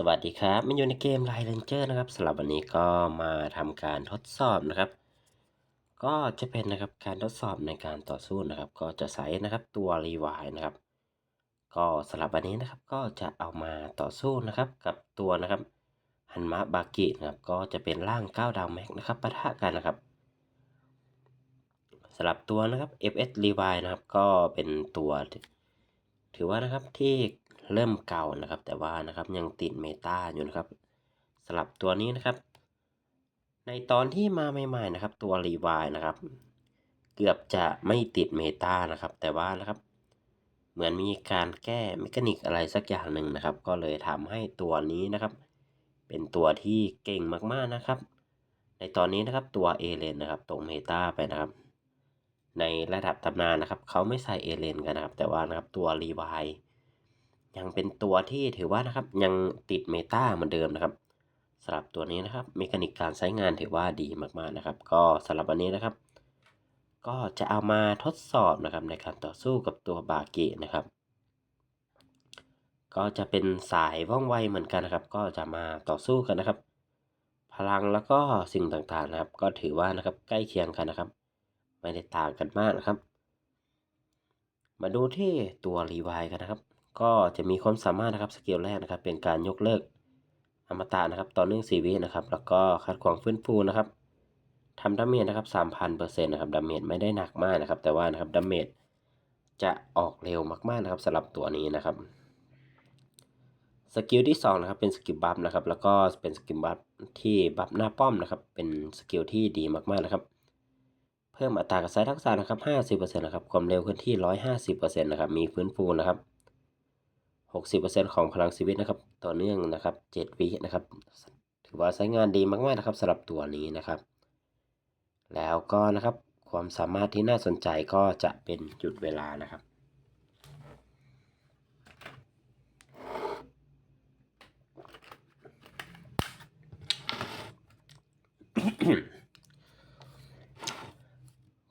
สวัสดีครับมันอยู่ในเกม Line Ranger นะครับสำหรับวันนี้ก็มาทำการทดสอบนะครับ ก็จะเป็นนะครับการทดสอบในการต่อสู้นะครับ ก็จะใช้นะครับตัวรีวายนะครับ ก็สำหรับวันนี้นะครับก็จะเอามาต่อสู้นะครับกับตัวนะครับฮันมะบากินะครับก็จะเป็นร่าง9ดาวแม็กนะครับปะทะกันนะครับสำหรับตัวนะครับ FS r e v i นะครับก็เป็นตัวถือว่านะครับที่ เริ่มเก่านะครับ แต่ว่านะครับยังติดเมตาอยู่นะครับสำหรับตัวนี้นะครับ ในตอนที่มาใหม่ๆนะครับ ตัวรีวายนะครับ เกือบจะไม่ติดเมตานะครับ แต่ว่านะครับ เหมือนมีการแก้เมคานิกอะไรสักอย่างหนึ่งนะครับ ก็เลยทำให้ตัวนี้นะครับ เป็นตัวที่เก่งมากๆนะครับ ในตอนนี้นะครับตัวเอเลนนะครับตกเมตาไปนะครับในระดับตำนานนะครับ เขาไม่ใส่เอเลนกันนะครับ แต่ว่านะครับตัวรีวาย ยังเป็นตัวที่ถือว่านะครับยังติดเมตาเหมือนเดิมนะครับสำหรับตัวนี้นะครับเมคานิกการใช้งานถือว่าดีมากๆนะครับ ก็สำหรับวันนี้นะครับ ก็จะเอามาทดสอบนะครับในการต่อสู้กับตัวบาเกะนะครับ ก็จะเป็นสายว่องไวเหมือนกันนะครับ ก็จะมาต่อสู้กันนะครับ พลังแล้วก็สิ่งต่างๆนะครับ ก็ถือว่านะครับใกล้เคียงกันนะครับ ไม่ได้ต่างกันมากนะครับ มาดูที่ตัวรีวายกันนะครับ ก็จะมีความสามารถนะครับสกิลแรกนะครับ เป็นการยกเลิกอมตะนะครับต่อเนื่อง4วินะครับ แล้วก็คัดขวางฟื้นฟูนะครับทำดาเมจนะครับ3,000%นะครับดาเมจไม่ได้หนักมากนะครับ แต่ว่านะครับดาเมจจะออกเร็วมากๆนะครับสำหรับตัวนี้นะครับสกิลที่2นะครับเป็นสกิลบัฟนะครับแล้วก็เป็นสกิลบัฟที่บัฟหน้าป้อมนะครับ เป็นสกิลที่ดีมากๆนะครับ เพิ่มอัตราการใช้ทักษะนะครับ 50%นะครับความเร็วเคลื่อนที่ 150%นะครับมีฟื้นฟูนะครับ 60%ของพลังชีวิตนะครับต่อเนื่องนะครับ 7 วินะครับ ถือว่าใช้งานดีมากๆนะครับสำหรับตัวนี้นะครับ แล้วก็นะครับความสามารถที่น่าสนใจก็จะเป็นจุดเวลานะครับ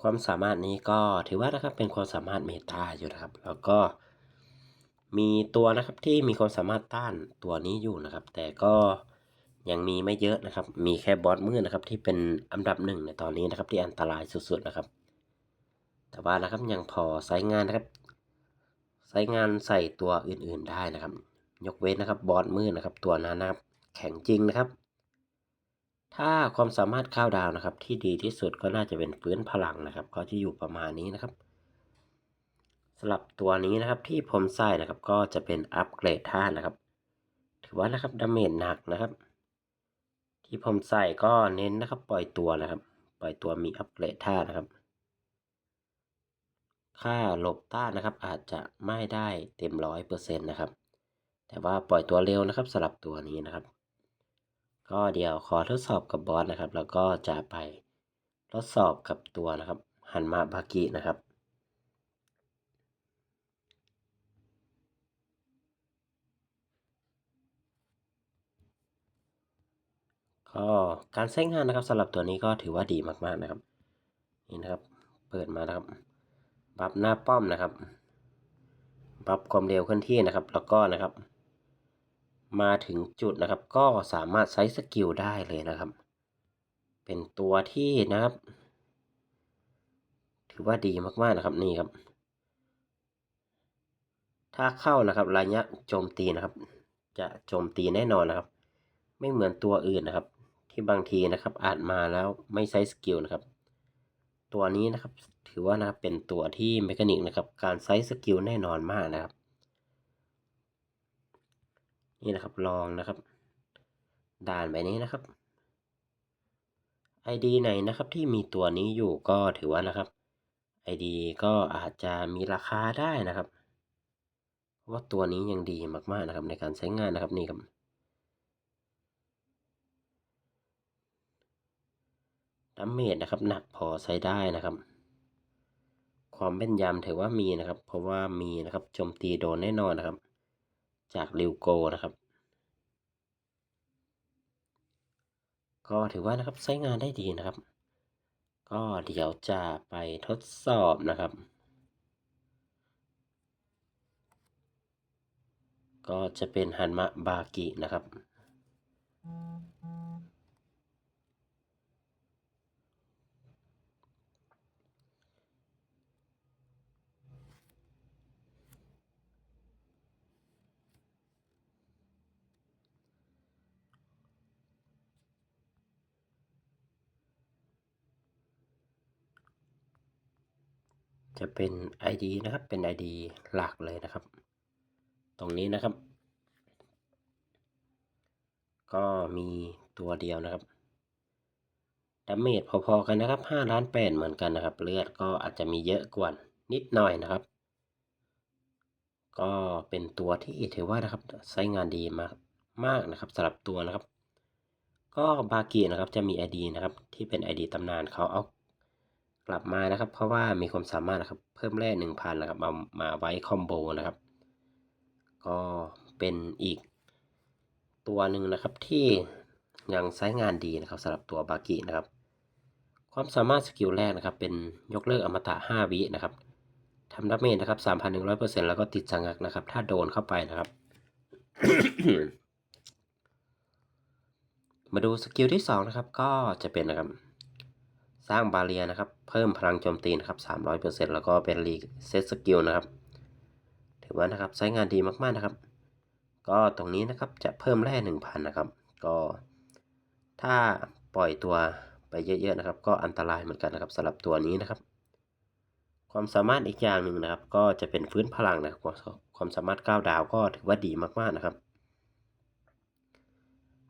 ความสามารถนี้ก็ถือว่านะครับเป็นความสามารถเมตาอยู่นะครับ แล้วก็ มีตัวนะครับที่มีความสามารถต้านตัวนี้อยู่นะครับ แต่ก็ยังมีไม่เยอะนะครับ มีแค่บอสมืดนะครับ ที่เป็นอันดับหนึ่งในตอนนี้นะครับ ที่อันตรายสุดๆนะครับ แต่ว่านะครับยังพอใช้งานนะครับใช้งานใส่ตัวอื่นๆได้นะครับ ยกเว้นนะครับบอสมืดนะครับ ตัวนั้นนะครับ แข็งจริงนะครับ ถ้าความสามารถข้าวดาวนะครับ ที่ดีที่สุดก็น่าจะเป็นฟื้นพลังนะครับ ก็จะอยู่ประมาณนี้นะครับ สำหรับตัวนี้นะครับที่ผมใส่นะครับก็จะเป็นอัปเกรดท่านะครับ ถือว่านะครับดาเมจหนักนะครับ ที่ผมใส่ก็เน้นนะครับ ปล่อยตัวนะครับ ปล่อยตัวมีอัปเกรดท่านะครับ ค่าหลบต้านนะครับ อาจจะไม่ได้เต็มร้อยเปอร์เซ็นต์นะครับ แต่ว่าปล่อยตัวเร็วนะครับสำหรับตัวนี้นะครับ ก็เดี๋ยวขอทดสอบกับบอสนะครับ แล้วก็จะไปทดสอบกับตัวนะครับฮันมาบากินะครับ ก็การใช้งานนะครับสำหรับตัวนี้ก็ถือว่าดีมากๆนะครับ นี่นะครับ เปิดมานะครับ บัฟหน้าป้อมนะครับ บัฟความเร็วเคลื่อนที่นะครับ แล้วก็นะครับ มาถึงจุดนะครับ ก็สามารถใช้สกิลได้เลยนะครับ เป็นตัวที่นะครับ ถือว่าดีมากๆนะครับนี่ครับถ้าเข้านะครับระยะโจมตีนะครับ จะโจมตีแน่นอนนะครับ ไม่เหมือนตัวอื่นนะครับ ที่บางทีนะครับอาจมาแล้วไม่ใช้สกิลนะครับ ตัวนี้นะครับถือว่านะครับเป็นตัวที่เมคานิกนะครับ การใช้สกิลแน่นอนมากนะครับ นี่นะครับลองนะครับ ด่านแบบนี้นะครับ ID ไหนนะครับที่มีตัวนี้อยู่ก็ถือว่านะครับ ID ก็อาจจะมีราคาได้นะครับ เพราะว่าตัวนี้ยังดีมากๆนะครับ ในการใช้งานนะครับนี่ครับ ดาเมจนะครับหนักพอใช้ได้นะครับ ความแม่นยำถือว่ามีนะครับ เพราะว่ามีนะครับโจมตีโดนแน่นอนนะครับ จากริวโกนะครับ ก็ถือว่านะครับใช้งานได้ดีนะครับ ก็เดี๋ยวจะไปทดสอบนะครับ ก็จะเป็นฮันมะบากินะครับ จะเป็น ID นะครับ เป็น ID หลักเลยนะครับ ตรงนี้นะครับ ก็มีตัวเดียวนะครับดาเมจพอๆกันนะครับ5ล้าน8เหมือนกันนะครับ เลือดก็อาจจะมีเยอะกว่านิดหน่อยนะครับ ก็เป็นตัวที่ถือว่านะครับใช้งานดีมากมากนะครับสำหรับตัวนะครับ ก็บาเกินะครับจะมี ID นะครับ ที่เป็น ID ตำนานเขาเอา กลับมานะครับ เพราะว่ามีความสามารถนะครับเพิ่มแร่หนึ่งพันนะครับเอามาไว้คอมโบนะครับ ก็เป็นอีกตัวหนึ่งนะครับที่ยังใช้งานดีนะครับสำหรับตัวบากินะครับ ความสามารถสกิลแรกนะครับ เป็นยกเลิกอมตะ 5 วินะครับทำดาเมจนะครับ3,100%แล้วก็ติดสังักนะครับ ถ้าโดนเข้าไปนะครับ มาดูสกิลที่2นะครับ ก็จะเป็นนะครับ สร้างบาเรียนะครับ เพิ่มพลังโจมตีนะครับ300%แล้วก็เป็นรีเซ็ตสกิลนะครับ ถือว่านะครับใช้งานดีมากๆนะครับ ก็ตรงนี้นะครับจะเพิ่มแร่1,000นะครับ ก็ถ้าปล่อยตัวไปเยอะๆนะครับ ก็อันตรายเหมือนกันนะครับสำหรับตัวนี้นะครับ ความสามารถอีกอย่างหนึ่งนะครับ ก็จะเป็นฟื้นพลังนะครับความสามารถ9ดาวก็ถือว่าดีมากๆนะครับ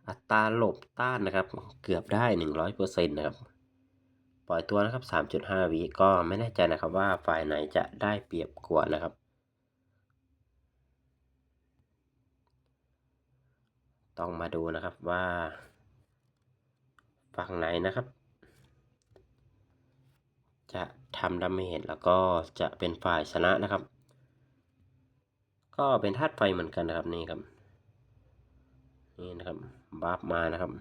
อัตราหลบต้านนะครับ เกือบได้ 100%นะครับ ปล่อยตัวนะครับ 3.5 วิก็ไม่แน่ใจนะครับว่าฝ่ายไหนจะได้เปรียบกว่านะครับ ต้องมาดูนะครับว่า ฝั่งไหนนะครับ จะทำดาเมจแล้วก็จะเป็นฝ่ายชนะนะครับ ก็เป็นธาตุไฟเหมือนกันนะครับนี่ครับ นี่นะครับบัฟมานะครับ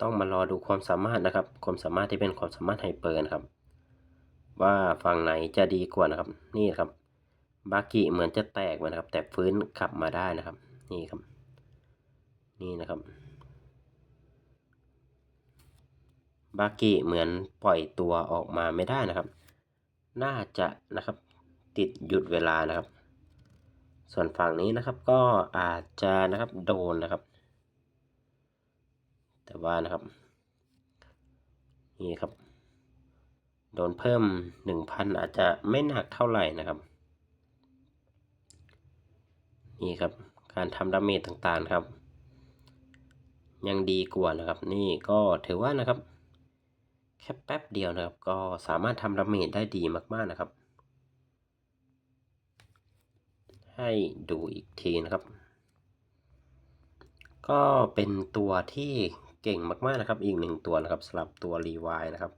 ต้องมารอดูความสามารถนะครับ ความสามารถที่เป็นความสามารถไฮเปอร์นะครับ ว่าฝั่งไหนจะดีกว่านะครับ นี่ครับบากิเหมือนจะแตกมานะครับ แต่ฟื้นกลับมาได้นะครับ นี่ครับ นี่นะครับบากิเหมือนปล่อยตัวออกมาไม่ได้นะครับ น่าจะนะครับติดหยุดเวลานะครับ ส่วนฝั่งนี้นะครับก็อาจจะนะครับโดนนะครับ แต่ว่านะครับ นี่ครับ โดนเพิ่มหนึ่งพันอาจจะไม่หนักเท่าไหร่นะครับ นี่ครับ การทำดาเมจต่างๆครับ ยังดีกว่านะครับ นี่ก็ถือว่านะครับ แค่แป๊บเดียวนะครับ ก็สามารถทำดาเมจได้ดีมากๆนะครับ ให้ดูอีกทีนะครับก็เป็นตัวที่ เก่งมากๆนะครับ อีกหนึ่งตัวนะครับสำหรับตัวรีวายนะครับ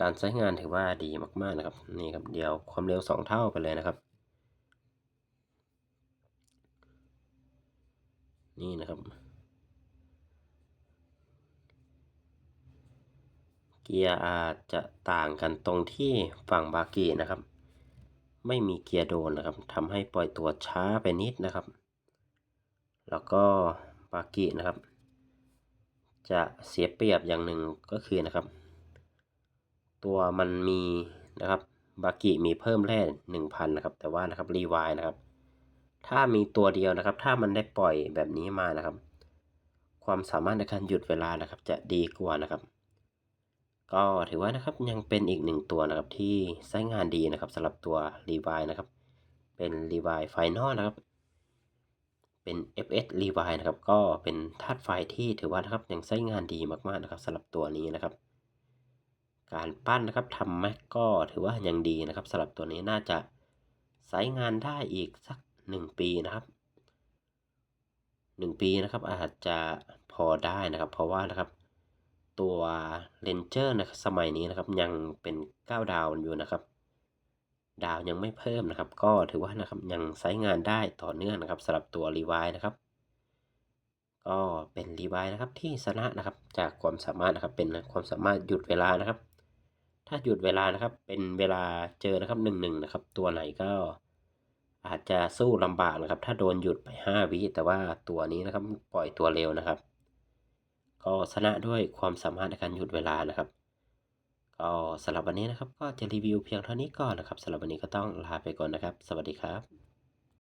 การใช้งานถือว่าดีมากๆนะครับนี่ครับเดี๋ยวความเร็วสองเท่าไปเลยนะครับ นี่นะครับ เกียร์อาจจะต่างกันตรงที่ฝั่งบากีนะครับ ไม่มีเกียร์โดนนะครับทำให้ปล่อยตัวช้าไปนิดนะครับ แล้วก็บากีนะครับ จะเสียเปรียบอย่างหนึ่งก็คือนะครับ ตัวมันมีนะครับบากิมีเพิ่มแร่หนึ่งพันนะครับ แต่ว่านะครับรีวายนะครับ ถ้ามีตัวเดียวนะครับ ถ้ามันได้ปล่อยแบบนี้มานะครับ ความสามารถในการหยุดเวลานะครับ จะดีกว่านะครับ ก็ถือว่านะครับยังเป็นอีกหนึ่งตัวนะครับที่ใช้งานดีนะครับสำหรับตัวรีวายนะครับ เป็นรีวายไฟนอลนะครับ เป็น FS รีวายนะครับ ก็เป็นธาตุไฟที่ถือว่านะครับยังใช้งานดีมากๆนะครับสำหรับตัวนี้นะครับ การปั้นนะครับทำแม็กก็ถือว่ายังดีนะครับสำหรับตัวนี้น่าจะใช้งานได้อีกสักหนึ่งปีนะครับหนึ่งปีนะครับอาจจะพอได้นะครับ เพราะว่านะครับ ตัวเลนเจอร์นะครับสมัยนี้นะครับยังเป็น 9 ดาวอยู่นะครับ ดาวยังไม่เพิ่มนะครับ ก็ถือว่านะครับยังใช้งานได้ต่อเนื่องนะครับสำหรับตัวรีไวนะครับ ก็เป็นรีไวนะครับที่ชนะนะครับจากความสามารถนะครับเป็นความสามารถหยุดเวลานะครับ ถ้าหยุดเวลานะครับเป็นเวลาเจอนะครับหนึ่งหนึ่งนะครับ ตัวไหนก็อาจจะสู้ลำบากนะครับ ถ้าโดนหยุดไปห้าวิแต่ว่าตัวนี้นะครับปล่อยตัวเร็วนะครับ ก็ชนะด้วยความสามารถในการหยุดเวลานะครับ ก็สำหรับวันนี้นะครับ ก็จะรีวิวเพียงเท่านี้ก่อนนะครับสำหรับวันนี้ก็ต้องลาไปก่อนนะครับ สวัสดีครับ